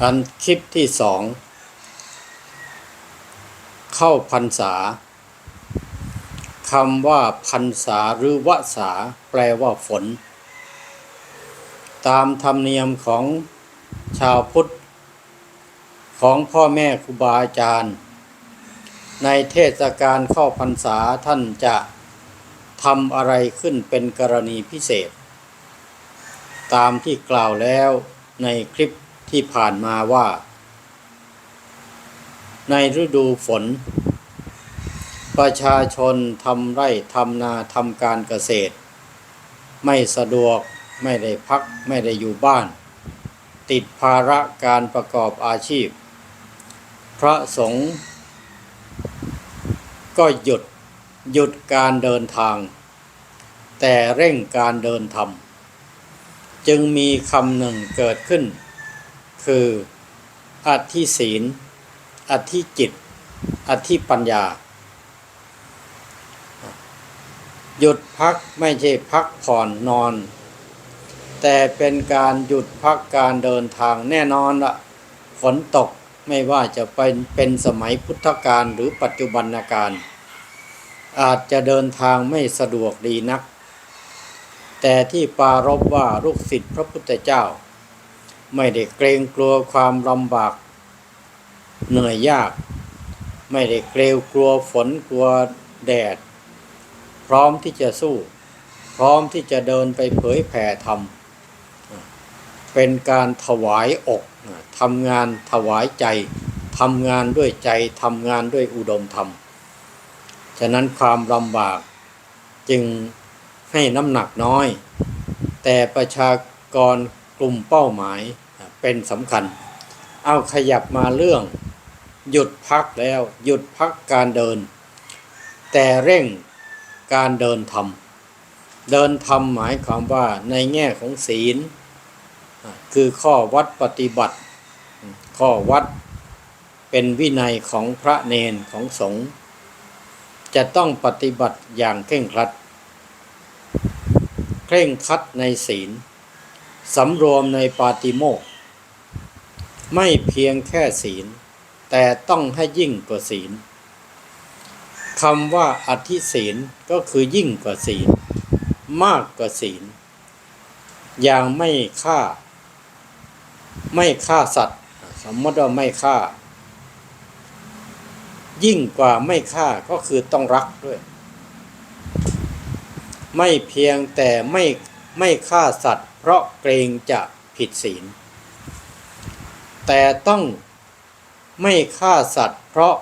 อันคลิปที่สอง เข้าพรรษาคำว่าพรรษาหรือวสาแปลว่าฝน ตามธรรมเนียมของชาวพุทธ ของพ่อแม่ครูบาอาจารย์ ในเทศกาลเข้าพรรษาท่านจะทำอะไรขึ้นเป็นกรณีพิเศษ ตามที่กล่าวแล้วในคลิป ที่ผ่านมาว่า ในฤดูฝน ประชาชนทำไร่ทำนาทำการเกษตร ไม่สะดวกไม่ได้พักไม่ได้อยู่บ้าน ติดภาระการประกอบอาชีพ พระสงฆ์ก็หยุดหยุดการเดินทาง แต่เร่งการเดินทำจึงมีคำหนึ่งเกิดขึ้น คืออธิศีลอธิจิตอธิปัญญา หยุดพักไม่ใช่พักผ่อนนอน แต่เป็นการหยุดพักการเดินทางแน่นอนละฝนตกไม่ว่าจะเป็นเป็นสมัยพุทธกาลหรือปัจจุบันการ อาจจะเดินทางไม่สะดวกดีนัก แต่ที่ปารบว่าลูกศิษย์พระพุทธเจ้า ไม่ได้เกรงกลัวความลำบาก เหนื่อยยาก ไม่ได้เกรงกลัวฝนกลัวแดด พร้อมที่จะสู้ พร้อมที่จะเดินไปเผยแผ่ธรรมเป็นการถวายอกทำงานถวายใจทำงานด้วยใจทำงานด้วยอุดมธรรม ฉะนั้นความลำบากจึงให้น้ำหนักน้อย แต่ประชากรกลุ่มเป้าหมาย เป็นสำคัญ เอาขยับมาเรื่อง หยุดพักแล้ว หยุดพักการเดิน แต่เร่งการเดินธรรมเดินธรรมหมายความว่าในแง่ของศีล คือข้อวัดปฏิบัติ ข้อวัดเป็นวินัยของพระเนนของสงฆ์จะต้องปฏิบัติอย่างเคร่งครัด เคร่งครัดในศีลสำรวมในปาติโมก ไม่เพียงแค่ศีล แต่ต้องให้ยิ่งกว่าศีลคำว่าอธิศีลก็คือยิ่งกว่าศีล มากกว่าศีล อย่างไม่ฆ่า ไม่ฆ่าสัตว์ สมมติว่าไม่ฆ่า ยิ่งกว่าไม่ฆ่าก็คือต้องรักด้วย ไม่เพียงแต่ไม่ไม่ฆ่าสัตว์ เพราะเกรงจะผิดศีล แต่ต้องไม่ฆ่าสัตว์ เพราะ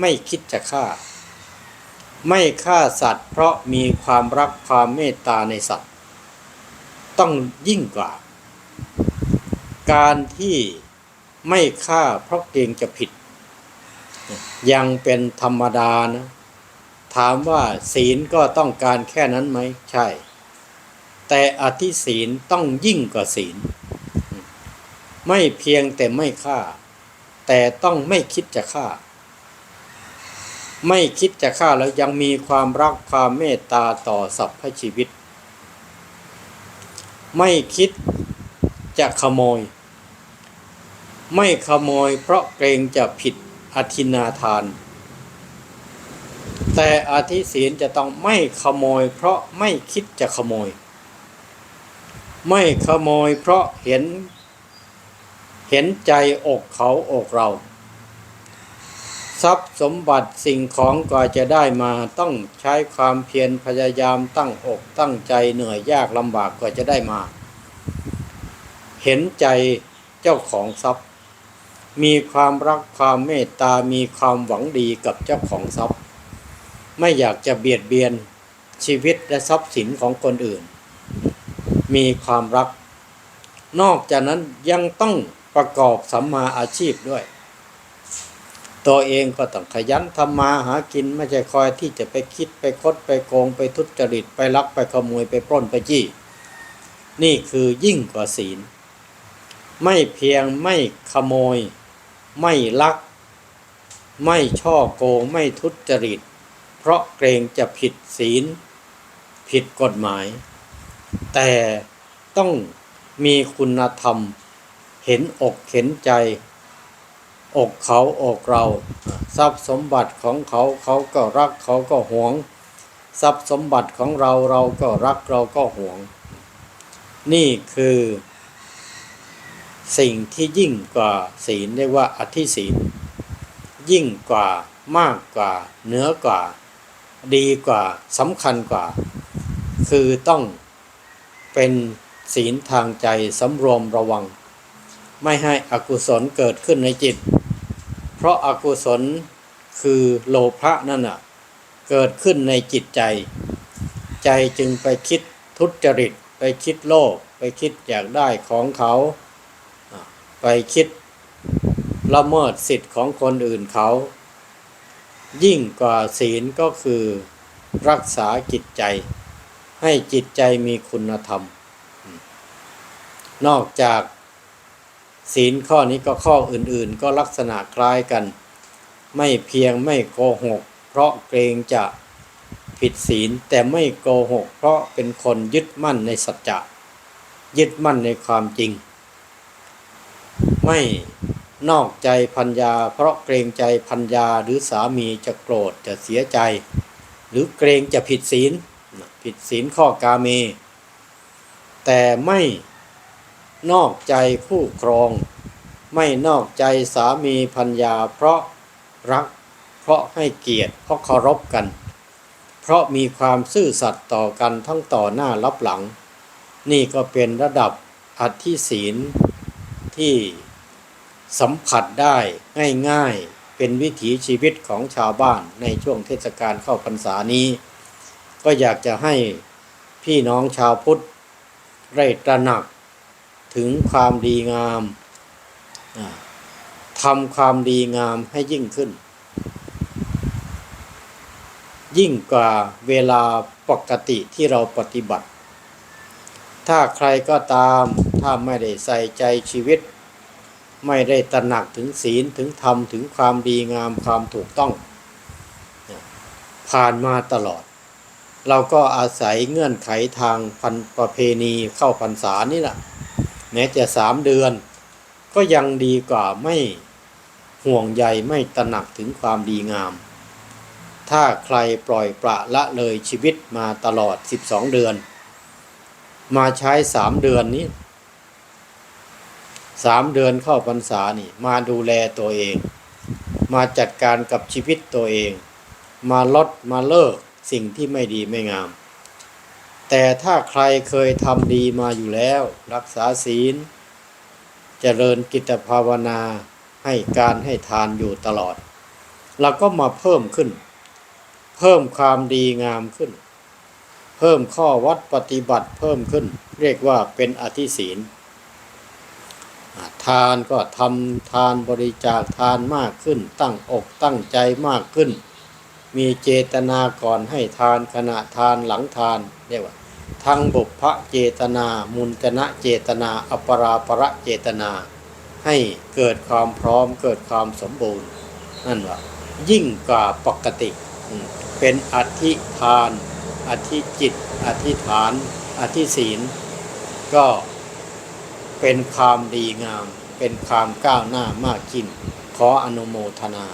ไม่คิดจะฆ่า ไม่ฆ่าสัตว์ เพราะมีความรักความเมตตาในสัตว์ ต้องยิ่งกว่า การที่ไม่ฆ่าเพราะเกรงจะผิด ยังเป็นธรรมดานะ ถามว่าศีลก็ต้องการแค่นั้นไหมใช่ แต่อธิศีลต้องยิ่งกว่าศีล ไม่เพียงแต่ไม่ฆ่า แต่ต้องไม่คิดจะฆ่า ไม่คิดจะฆ่าแล้วยังมีความรักความเมตตาต่อสรรพชีวิต ไม่คิดจะขโมย ไม่ขโมยเพราะเกรงจะผิดอธินาทาน แต่อธิศีลจะต้องไม่ขโมย เพราะไม่คิดจะขโมย ไม่ขโมยเพราะเห็น เห็นใจอกเขาอกเรา ทรัพย์สมบัติสิ่งของกว่าจะได้มาต้องใช้ความเพียรพยายามตั้งอกตั้งใจเหนื่อยยากลำบากกว่าจะได้มา เห็นใจเจ้าของทรัพย์ มีความรักความเมตตามีความหวังดีกับเจ้าของทรัพย์ ไม่อยากจะเบียดเบียนชีวิตและทรัพย์สินของคนอื่น มีความรัก นอกจากนั้นยังต้อง ประกอบสัมมาอาชีพด้วย ตัวเองก็ต้องขยันทำมาหากินไม่ใช่คอยที่จะไปคิดไปคดไปโกงไปทุจริตไปลักไปขโมยไปปล้นไปจี้ นี่คือยิ่งกว่าศีล ไม่เพียงไม่ขโมย ไม่ลัก ไม่ช่อโกงไม่ทุจริต เพราะเกรงจะผิดศีล ผิดกฎหมาย แต่ต้องมีคุณธรรม เห็นอกเห็นใจ อกเขาอกเรา ทรัพย์สมบัติของเขาเขาก็รักเขาก็หวง ทรัพย์สมบัติของเราเราก็รักเราก็หวง นี่คือสิ่งที่ยิ่งกว่าศีลเรียกว่าอธิศีล ยิ่งกว่ามากกว่าเหนือกว่า ดีกว่าสำคัญกว่า คือต้องเป็นศีลทางใจสำรวมระวัง ไม่ให้อกุศลเกิดขึ้นในจิต เพราะอากุศลคือโลภะนั่นน่ะเกิดขึ้นในจิตใจ ใจจึงไปคิดทุจริต ไปคิดโลภไปคิดอยากได้ของเขา ไปคิดละเมิดสิทธิ์ของคนอื่นเขา ยิ่งกว่าศีลก็คือรักษาจิตใจ ให้จิตใจมีคุณธรรม นอกจาก ศีลข้อนี้ก็ข้ออื่นๆ ก็ลักษณะคล้ายกัน ไม่เพียงไม่โกหก เพราะเกรงจะผิดศีลแต่ไม่โกหก เพราะเป็นคนยึดมั่นในสัจจะยึดมั่นในความจริง ไม่นอกใจพัญญา เพราะเกรงใจพัญญาหรือสามีจะโกรธจะเสียใจ หรือเกรงจะผิดศีลผิดศีลข้อกาเม แต่ไม่ นอกใจคู่ครอง ไม่นอกใจสามีพัญญาเพราะรัก เพราะให้เกียรติเพราะเคารพกัน เพราะมีความซื่อสัตย์ต่อกันทั้งต่อหน้ารับหลัง นี่ก็เป็นระดับอธิศีลที่สัมผัสได้ง่ายๆ เป็นวิถีชีวิตของชาวบ้านในช่วงเทศกาลเข้าพรรษานี้ ก็อยากจะให้พี่น้องชาวพุทธได้ตระหนัก ถึงความดีงามทำความดีงามให้ยิ่งขึ้น ยิ่งกว่าเวลาปกติที่เราปฏิบัติ ถ้าใครก็ตามถ้าไม่ได้ใส่ใจชีวิต ไม่ได้ตระหนักถึงศีลถึงธรรมถึงความดีงามความถูกต้อง ผ่านมาตลอด เราก็อาศัยเงื่อนไขทางพันประเพณีเข้าพรรษานี่แหละ แม้จะสามเดือน ก็ยังดีกว่าไม่ห่วงใยไม่ตระหนักถึงความดีงาม ถ้าใครปล่อยปละละเลยชีวิตมาตลอด 12 เดือน มาใช้สามเดือนนี้สามเดือนเข้าพรรษานี่มาดูแลตัวเอง มาจัดการกับชีวิตตัวเอง มาลดมาเลิกสิ่งที่ไม่ดีไม่งาม แต่ถ้าใครเคยทำดีมาอยู่แล้ว รักษาศีลเจริญกิตภาวนาให้การให้ทานอยู่ตลอด เราก็มาเพิ่มขึ้น เพิ่มความดีงามขึ้น เพิ่มข้อวัดปฏิบัติเพิ่มขึ้น เรียกว่าเป็นอธิศีลทานก็ทำทานบริจาคทานมากขึ้น ตั้งอกตั้งใจมากขึ้น มีเจตนาก่อนให้ทานขณะทานหลังทานเรียกว่า ทั้งบุพเจตนา มุนตนะเจตนา อปราประเจตนา ให้เกิดความพร้อมเกิดความสมบูรณ์นั่นว่ายิ่งกว่าปกติ เป็นอธิทาน อธิจิต อธิฐาน อธิศีล ก็เป็นความดีงาม เป็นความก้าวหน้ามากขึ้นขออนุโมทนา